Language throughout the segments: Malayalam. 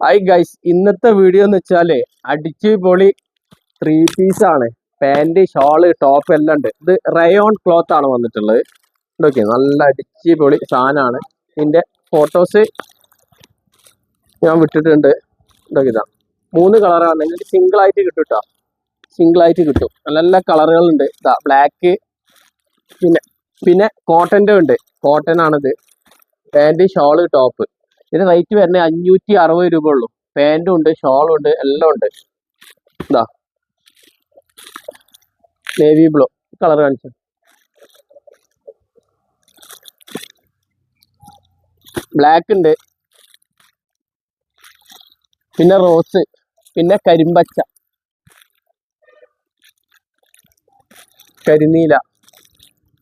ഹായ് ഗൈസ് ഇന്നത്തെ വീഡിയോ എന്ന് വെച്ചാൽ അടിച്ച് പൊളി ത്രീ പീസ് ആണ്. പാന്റ് ഷോൾ ടോപ്പ് എല്ലാം ഉണ്ട്. ഇത് റയോൺ ക്ലോത്ത് ആണ് വന്നിട്ടുള്ളത്. ഓക്കെ നല്ല അടിച്ച് പൊളി സാധനമാണ്. ഇതിന്റെ ഫോട്ടോസ് ഞാൻ വിട്ടിട്ടുണ്ട്. ഇതൊക്കെ ഇതാ. മൂന്ന് കളറാണ് നിങ്ങൾക്ക് സിംഗിൾ ആയിട്ട് കിട്ടും കേട്ടോ സിംഗിൾ ആയിട്ട് കിട്ടും. നല്ല നല്ല കളറുകളുണ്ട് ഇതാ ബ്ലാക്ക് പിന്നെ പിന്നെ കോട്ടന്റെ ഉണ്ട്. കോട്ടൺ ആണിത്. പാന്റ് ഷോൾ ടോപ്പ് ഇതിന് റേറ്റ് വരുന്നത് അഞ്ഞൂറ്റി അറുപത് രൂപ ഉള്ളൂ. പാന്റും ഉണ്ട് ഷോളും ഉണ്ട് എല്ലാം ഉണ്ട്. ഇതാ. നേവി ബ്ലൂ കളർ കാണിച്ചു. ബ്ലാക്ക് ഉണ്ട്. പിന്നെ റോസ് പിന്നെ കരിമ്പച്ച. കരിനീല.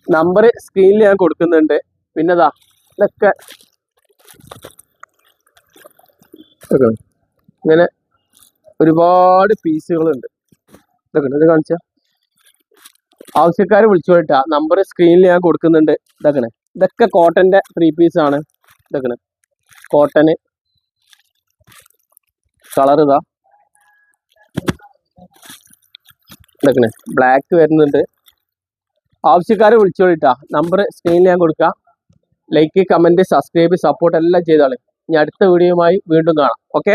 നമ്പർ സ്ക്രീനിൽ ഞാൻ കൊടുക്കുന്നുണ്ട്. പിന്നെതാ ഇതൊക്കെ ഇതൊക്കെ ഇങ്ങനെ ഒരുപാട് പീസുകളുണ്ട്. ഇതൊക്കെ. ഇത് കാണിച്ച. ആവശ്യക്കാർ വിളിച്ചോട്ടാ നമ്പർ സ്ക്രീനിൽ ഞാൻ കൊടുക്കുന്നുണ്ട്. ഇതൊക്കെ ഇതൊക്കെ കോട്ടന്റെ ത്രീ പീസ് ആണ്. ഇതൊക്കെ കോട്ടന് കളർ ഇതാ. ഇതൊക്കെ ബ്ലാക്ക് വരുന്നുണ്ട്. ആവശ്യക്കാർ വിളിച്ചോളിട്ടാ നമ്പർ സ്ക്രീനിൽ ഞാൻ കൊടുക്കാം. ലൈക്ക് കമന്റ് സബ്സ്ക്രൈബ് സപ്പോർട്ട് എല്ലാം ചെയ്താളെ ഇനി അടുത്ത വീഡിയോയുമായി വീണ്ടും കാണാം. ഓക്കെ